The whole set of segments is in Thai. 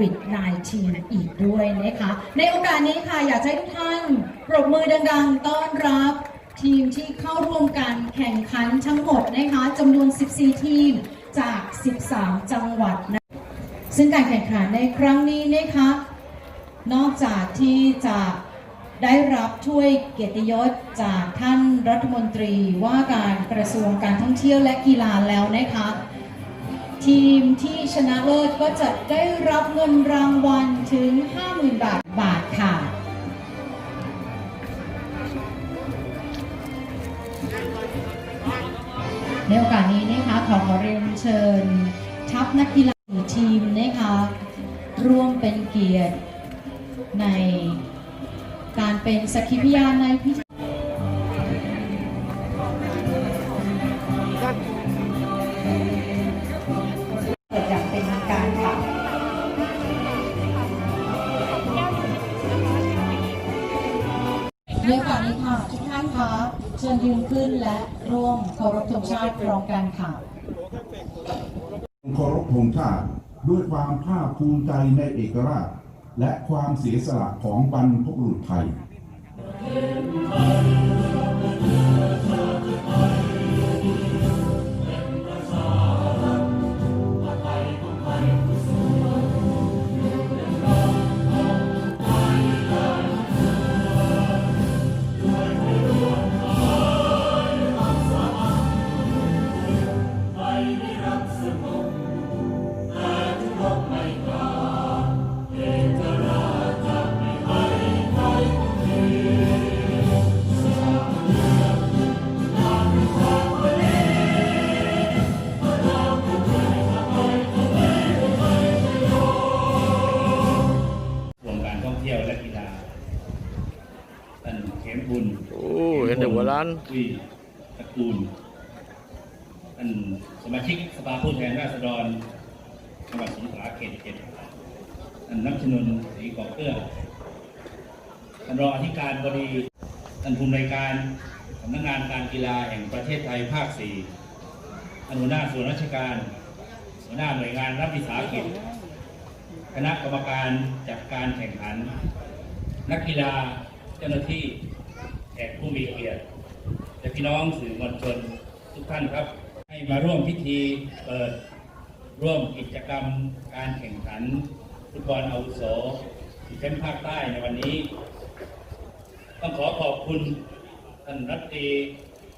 วิด -19 อีกด้วยนะคะ ในโอกาสนี้ค่ะอยากให้ทุกท่านปรบมือดังๆ ต้อนรับทีมที่เข้าร่วมการแข่งขันทั้งหมดนะคะจำนวน 14 ทีมจาก 13 จังหวัดนะซึ่งการแข่งขันในครั้งนี้นะคะนอกจากที่จะได้รับถ้วยเกียรติยศจากท่านรัฐมนตรีว่าการกระทรวงการท่องเที่ยวและกีฬาแล้วนะคะ ทีมที่ชนะเลิศก็จะได้รับเงินรางวัลถึง 50,000 บาทบาทค่ะ ในโอกาสนี้นะคะขอขอเรียนเชิญ ทัพนักกีฬาทีมนะคะร่วมเป็นเกียรติในการเป็นสักขีพยานในพิธี ชิญยืนขึ้นและร่วมเคารพธงชาติพร้อมกันค่ะเคารพธงชาติด้วยความภาคภูมิใจในเอกราช และความเสียสละของบรรพบุรุษไทย hiện được của Lan. วีตระกูลท่านสมาชิกสภาผู้แทนราษฎรจังหวัดสงขลาเขตเจ็ดท่านนักชนนศรีกอบเกลือท่านรองอธิการบดีท่านผู้อำนวยการสำนักงานการกีฬาแห่งประเทศไทยภาคสี่ท่านหัวหน้าส่วนราชการหัวหน้าหน่วยงานรัฐวิสาหกิจคณะกรรมการจัดการแข่งขัน นักกีฬาเจ้าหน้าที่แขกผู้มีเกียรติ พี่น้องสื่อมวลชนทุกท่านครับ ให้มาร่วมพิธีเปิดร่วมกิจกรรมการแข่งขันฟุตบอลอาวุโสที่เป็นภาคใต้ในวันนี้ ต้องขอขอบคุณท่านรัฐมนตรี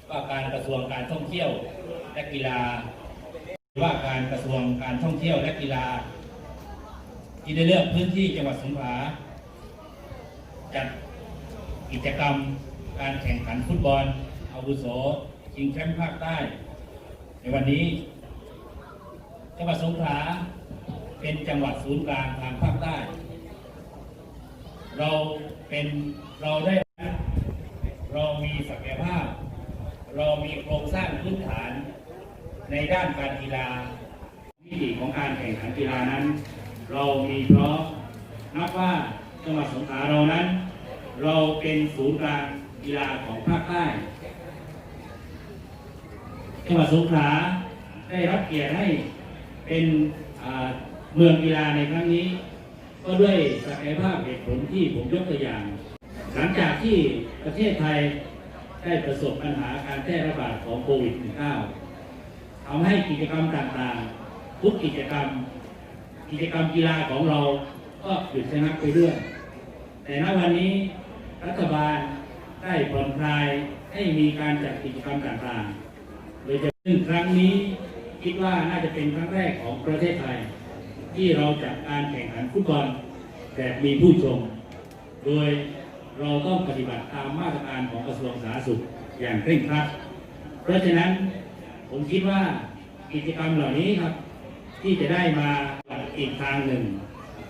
ว่าการกระทรวงการท่องเที่ยวและกีฬา ว่าการกระทรวงการท่องเที่ยวและกีฬา ที่ได้เลือกพื้นที่จังหวัดสงขลาจัดกิจกรรมการแข่งขันฟุตบอล วุโสชิงแชมป์ภาคใต้ ในวันนี้ จังหวัดสงขลาเป็นจังหวัดศูนย์กลางทางภาคใต้ เราเป็นเราได้ เรามีศักยภาพ เรามีโครงสร้างพื้นฐานในด้านการกีฬาวิถีของการแข่งขันกีฬานั้น เรามีพร้อมนับว่าจังหวัดสงขลาเรานั้น เราเป็นศูนย์กลางกีฬาของภาคใต้ จังหวัดสงขลาได้รับเกียรติให้เป็นเมืองกีฬาในครั้งนี้ ก็ด้วยศักยภาพเหตุผลที่ผมยกตัวอย่าง หลังจากที่ประเทศไทยได้ประสบปัญหาการแพร่ระบาดของโควิด -19 ทำให้กิจกรรมต่างๆ ทุกกิจกรรม กิจกรรมกีฬาของเราก็หยุดชะงักไปเรื่อยแต่ณวันนี้รัฐบาลได้ผ่อนคลายให้มีการจัดกิจกรรมต่างๆ โดยจะซึ่งครั้งนี้คิดว่าน่าจะเป็นครั้งแรกของประเทศไทย ที่เราจัดการแข่งขันฟุตบอลแบบมีผู้ชม โดยเราต้องปฏิบัติตามมาตรการของกระทรวงสาธารณสุขอย่างเคร่งครัด เพราะฉะนั้นผมคิดว่ากิจกรรมเหล่านี้ครับ ที่จะได้มาอีกทางหนึ่ง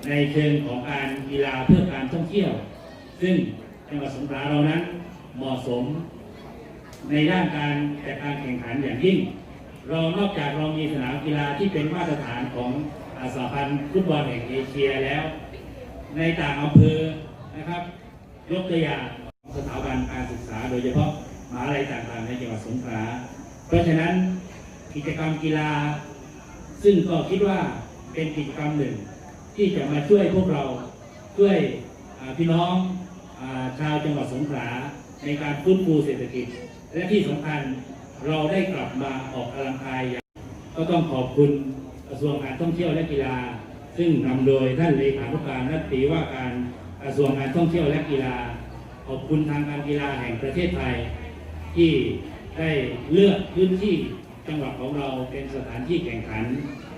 ในเชิงของการกีฬาเพื่อการท่องเที่ยว ซึ่งจังหวัดสงขลาเรานั้นเหมาะสม ในด้านการจัดการแข่งขันอย่างยิ่ง เรานอกจากเรามีสนามกีฬาที่เป็นมาตรฐานของอาสาพันธ์ฟุตบอลแห่งเอเชียแล้ว ในต่างอำเภอนะครับ ยกตัวอย่างสถาบันการศึกษา โดยเฉพาะมหาลัยต่างๆในจังหวัดสงขลาเพราะฉะนั้นกิจกรรมกีฬา ซึ่งก็คิดว่าเป็นกิจกรรมหนึ่ง ที่จะมาช่วยพวกเราช่วยพี่น้องอชาวจังหวัดสงขลาในการฟื้นฟูเศรษฐกิจ และที่สำคัญเราได้กลับมาออกกำลังกายก็ต้องขอบคุณกระทรวงการท่องเที่ยวและกีฬา ซึ่งนำโดยท่านเลขานุการรัฐมนตรีว่าการกระทรวงการท่องเที่ยวและกีฬา ขอบคุณทางการกีฬาแห่งประเทศไทย ที่ได้เลือกพื้นที่จังหวัดของเราเป็นสถานที่แข่งขัน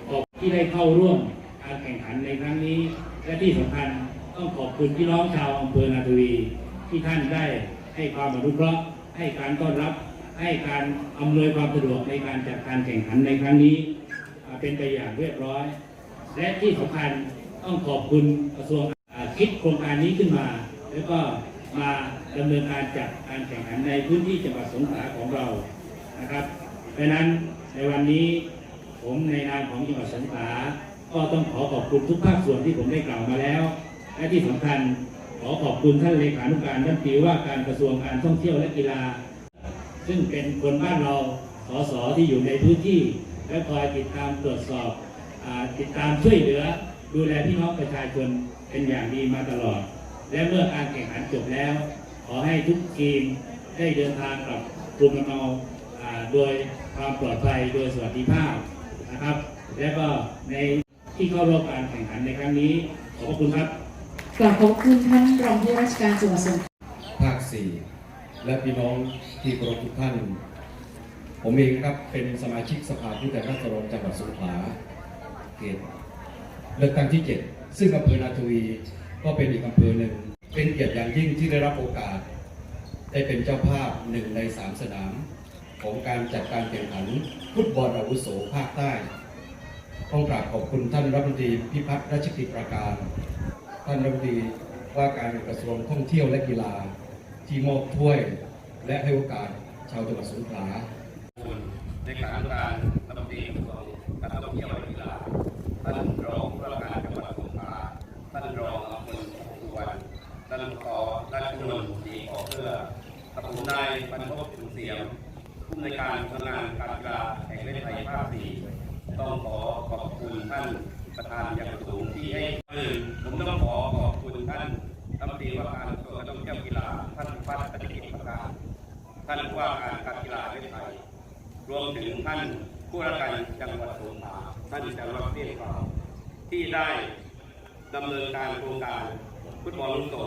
ออกที่ได้เข้าร่วมการแข่งขันในครั้งนี้ และที่สำคัญต้องขอบคุณพี่น้องชาวอำเภอนาทวี ที่ท่านได้ให้ความอนุเคราะห์ ให้การต้อนรับให้การอำนวยความสะดวกในการจัดการแข่งขันในครั้งนี้เป็นไปอย่างเรียบร้อย และที่สำคัญต้องขอบคุณกระทรวงคิดโครงการนี้ขึ้นมา แล้วก็มาดำเนินการจัดการแข่งขันในพื้นที่จังหวัดสงขลาของเรานะครับเพราะฉะนั้นในวันนี้ผมในนามของจังหวัดสงขลาก็ต้องขอขอบคุณทุกภาคส่วนที่ผมได้กล่าวมาแล้ว และที่สำคัญ ขอขอบคุณท่านเลขานุการท่านตีว่าการกระทรวงการท่องเที่ยวและกีฬา ซึ่งเป็นคนบ้านเราสสที่อยู่ในพื้นที่ และคอยติดตามตรวจสอบอติดตามช่วยเหลือ ดูแลพี่น้องประชาชนเป็นอย่างดีมาตลอด และเมื่อการแข่งขันจบแล้ว ขอให้ทุกทีมได้เดินทางกลับภูมิลำเนาอ่าโดยความปลอดภัยโดยสวัสดิภาพนะครับ และก็ในที่เข้าร่วมการแข่งขันในครั้งนี้ขอบพระคุณครับ กราบขอบคุณท่านรองผู้ว่าราชการจังหวัดสงขลาภาค4และพี่น้องที่เคารพทุกท่าน ผมเองครับเป็นสมาชิกสภาผู้แทนราษฎรจังหวัดสงขลาเขตเลือกตั้งที่ 7 ซึ่งอำเภอนาทวีก็เป็นอีกอำเภอหนึ่ง เป็นเกียรติอย่างยิ่งที่ได้รับโอกาส ได้เป็นเจ้าภาพหนึ่งในสามสนาม ของการจัดการแข่งขันฟุตบอลอาวุโสภาคใต้ต้องกราบขอบคุณท่านรัฐมนตรีพิพัฒน์รัชกิจประการ ท่านรัฐมนตรีว่าการกระทรวงท่องเที่ยวและกีฬา ที่มอบถ้วย และให้โอกาสชาวจังหวัดสงขลาในการการรัฐมนตรีกระทรวงการท่องเที่ยวและกีฬาท่านรองผู้ว่าการจังหวัดสงขลาท่านรองอำเภอสุวรรณท่านขอราชนนท์ดีขอเพื่อกับผมนายบรรพตถึงเสียงผู้ในการสำนักงานการกีฬาแห่งประเทศไทยภาคสี่ต้องขอขอบคุณท่าน ประธานอย่างสูงที่ให้คืนผมต้องขอขอบคุณท่านรัฐมนตรีว่าการกระทรวงการท่องเที่ยวกีฬาท่านพัฒนกิจประการท่านผู้ว่าการการกีฬาประเทศไทยรวมถึงท่านผู้ราชการจังหวัดสงขลาท่านจังหวัดเรียกเราที่ได้ดำเนินการโครงการฟุตบอลลูกโต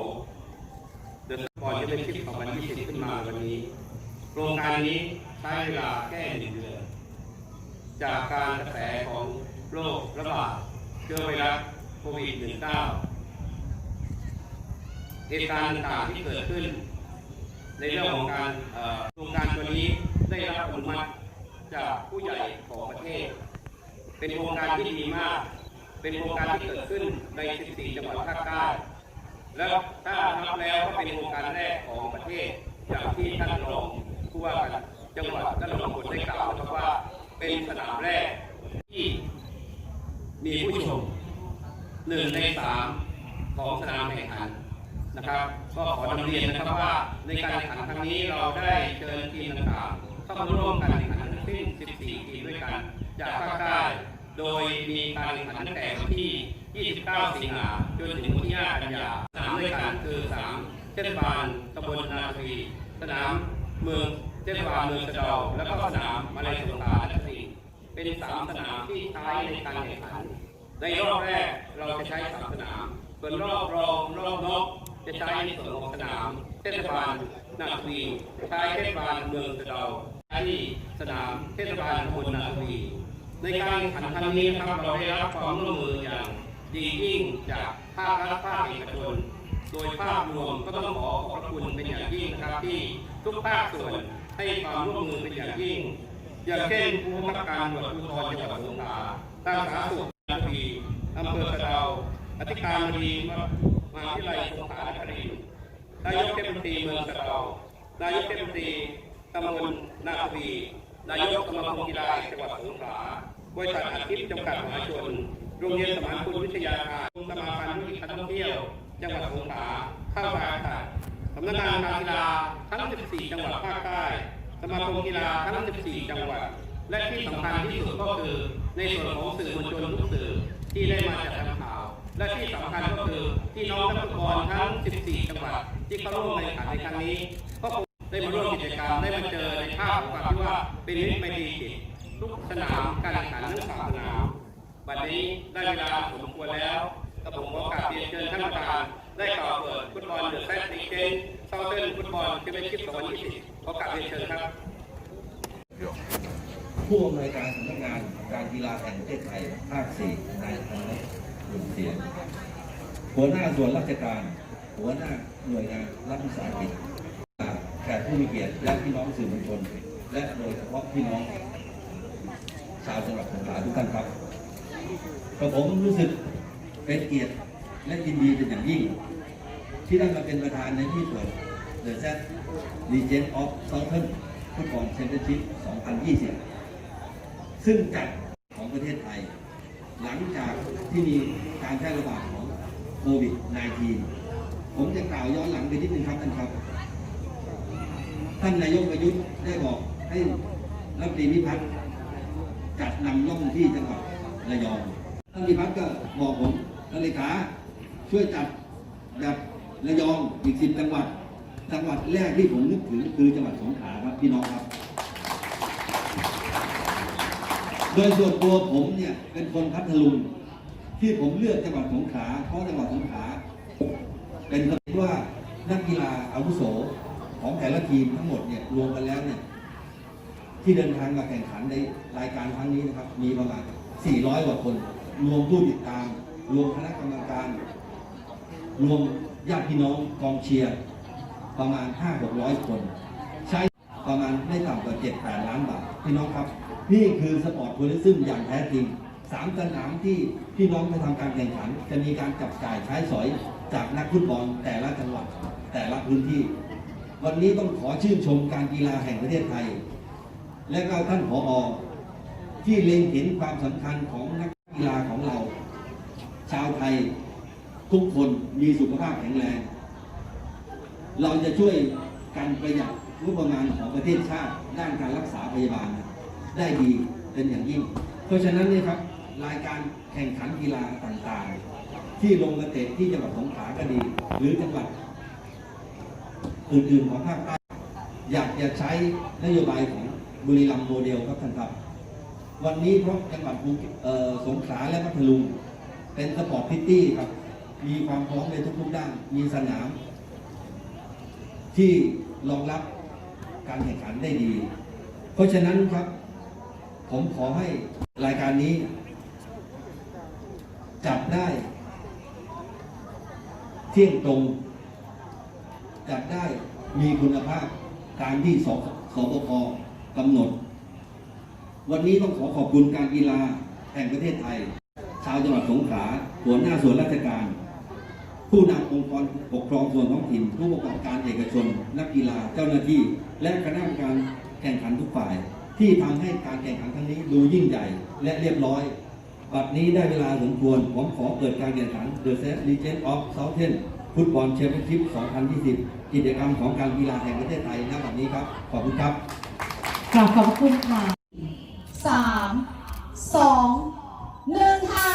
เดินก่อนจะเป็นชิป2020ขึ้นมาวันนี้ โครงการนี้ใช้เวลาแค่หนึ่งเดือนจากการกระแสของโรคระบาด เชื้อไวรัสโควิด -19 เหตุการณ์ต่างๆที่เกิดขึ้น ในเรื่องของการโครงการตัวนี้ได้รับอนุมัติจากผู้ใหญ่ของประเทศ เป็นโครงการที่ดีมาก เป็นโครงการที่เกิดขึ้นใน 14 จังหวัดภาคใต้แล้วถ้านับแล้วก็เป็นโครงการแรกของประเทศอย่างที่ท่านรองผู้ว่าการจังหวัดท่านรองวนะครับว่า เป็นสนามแรกที่มีผู้ชม หนึ่งในสามของสนามแข่งขันนะครับ ก็ขอนำเรียนนะครับว่าในการแข่งขันครั้งนี้เราได้เชิญทีมต่างๆเข้ามาร่วมการแข่งขันทั้งสิ้น 14 ทีมด้วยกันจากภาคใต้โดยมีการแข่งขันตั้งแต่วันที่ 29 สิงหาจนถึงวันที่ 5 กันยาสนามด้วยกันคือสนามเทศบาลตำบลนาทวีสนามเมืองเทศบาลเมืองสะเดาแล้วก็สนามมาลัยสงขลาและสี่เป็นสามสนามที่ใช้ในการแข่งขัน ในรอบแรกเราจะใช้สามสนามส่วนรอบรองรอบนอกจะใช้ในส่วนของสนามเทศบาลนาทวีใช้เทศบาลเมืองสะเดาใช้ที่สนามเทศบาลตำบลนาทวีในการแข่งขันครั้งนี้นะครับเราได้รับความร่วมมืออย่างดียิ่งจากภาครัฐภาคเอกชนโดยภาพรวมก็ต้องขอขอบพระคุณเป็นอย่างยิ่งนะครับที่ทุกภาคส่วนให้ความร่วมมือเป็นอย่างยิ่ง อย่างเช่นผู้บังคับการตรวจภูธรจังหวัดสงขลาด้านสาธารณสุข อำเภอสะเดาอธิการบดีมหาวิทยาลัยสงขลานครินทร์นายกเทศมนตรีเมืองสะเดานายกเทศมนตรีตำบลนาครีนายกสมาคมกีฬาจังหวัดสงขลาบริษัทอาทิตย์จำกัดมหาชน โรงเรียนสมานคุณวิทยาคารสมาพันธ์ธุรกิจการท่องเที่ยว จังหวัดสงขลาข้ามาค่ะสำนักงานการกีฬาทั้ง 14 จังหวัดภาคใต้ สมาคมกีฬาทั้ง 14 จังหวัด และที่สำคัญที่สุดก็คือในส่วนของสื่อมวลชนทุกสื่อ ที่ได้มาจัดทำข่าว และที่สำคัญก็คือพี่น้องนักฟุตบอลทั้ง 14 จังหวัดที่เข้าร่วมในขันในครั้งนี้ ก็คงได้มาร่วมกิจกรรมได้มาเจอในภาพของความที่ว่าเป็นมิตไมตรีจิตทุกสนามการแข่งขันทั้งสามสนามวันนี้ได้เวลาสมควรแล้วกระผมขอกราบเรียนเชิญท่านประธานได้กล่าวเปิดฟุตบอลเดอะแซดซีเกนเซาเทิร์นฟุตบอลแชมเปี้ยนชิพ2020ขอกราบเรียนเชิญครับผู้อำนวยการสำนักงาน กีฬาแห่งประเทศไทยภาค4นายธนรัตน์บุญเสียงหัวหน้าส่วนราชการ หัวหน้าหน่วยงานรัฐวิสาหกิจแขกผู้มีเกียรติและพี่น้องสื่อมวลชน และโดยเฉพาะพี่น้อง ชาวจังหวัดสงขลาทุกท่านครับกระผมรู้สึกเป็นเกียรติและยินดีเป็นอย่างยิ่ง ที่ได้มาเป็นประธานในที่เปิด The Set Legend of Southern ฟุตบอลแชมเปี้ยนชิพ 2020 ซึ่งจัด ประเทศไทย หลังจากที่มีการแพร่ระบาดของโควิด -19 ผมจะกล่าวย้อนหลังไปนิดนึงครับท่านครับ ท่านนายกประยุทธ์ได้บอกให้รัฐมนตรีนิพัฒน์จัดนำล่องที่จังหวัดระยอง ท่านนิพัฒน์ก็บอกผมท่านเลขาช่วยจัดแบบระยองอีกสิบจังหวัด จังหวัดแรกที่ผมนึกถึงคือจังหวัดสงขลาครับพี่น้องครับ โดยส่วนตัวผมเนี่ยเป็นคนพัทลุงที่ผมเลือกจังหวัดสงขลาเพราะจังหวัดสงขลาเป็นคำว่านักกีฬาอาวุโสของแต่ละทีมทั้งหมดเนี่ยรวมกันแล้วเนี่ยที่เดินทางมาแข่งขันในรายการครั้งนี้นะครับ มีประมาณ 400 กว่าคน รวมผู้ติดตาม รวมคณะกรรมการ รวมญาติพี่น้องกองเชียร์ประมาณ 5-600 คน ใช้ประมาณไม่ต่ำกว่า 7-8 ล้านบาทพี่น้องครับ นี่คือสปอร์ตทัวริซึมอย่างแท้จริงสามสนามที่พี่น้องไปทำการแข่งขัน จะมีการจับจ่ายใช้สอยจากนักฟุตบอลแต่ละจังหวัดแต่ละพื้นที่ วันนี้ต้องขอชื่นชมการกีฬาแห่งประเทศไทย และก็ท่านผออที่เล็งเห็นความสำคัญของนักกีฬาของเรา ชาวไทยทุกคนมีสุขภาพแข็งแรง เราจะช่วยกันประหยัดงบประมาณของประเทศชาติด้านการรักษาพยาบาล ได้ดีเป็นอย่างยิ่ง เพราะฉะนั้นเนี่ยครับรายการแข่งขันกีฬาต่างๆ ที่ลงกระเตะที่จังหวัดสงขลาก็ดี หรือจังหวัดอื่นๆของภาคใต้อยากจะใช้นโยบายของบุรีรัมย์โมเดลครับท่านครับ วันนี้เพราะจังหวัดสงขลาและพัทลุงเป็นสปอร์ตพิตตี้ครับ มีความพร้อมในทุกๆด้าน มีสนาม ที่รองรับการแข่งขันได้ดี เพราะฉะนั้นครับ ผมขอให้รายการนี้ จัดได้ เที่ยงตรง จัดได้มีคุณภาพตามที่สสบคกำหนด วันนี้ต้องขอขอบคุณการกีฬาแห่งประเทศไทย ชาวจังหวัดสงขลาหัวหน้าส่วนราชการ ผู้นำองค์กรปกครองส่วนท้องถิ่น ผู้ประกอบการเอกชน นักกีฬาเจ้าหน้าที่ และคณะกรรมการแข่งขันทุกฝ่าย ที่ทำให้การแข่งขันครั้งนี้ดูยิ่งใหญ่และเรียบร้อยบัดนี้ได้เวลาสมควร ผมขอเปิดการแข่งขัน The Set Legend of Southern Football Championship 2020 กิจกรรมของการกีฬาแห่งประเทศไทยณบัดนี้ครับ ขอบคุณครับกราบขอบคุณค่ะสามสองหนึ่งค่ะ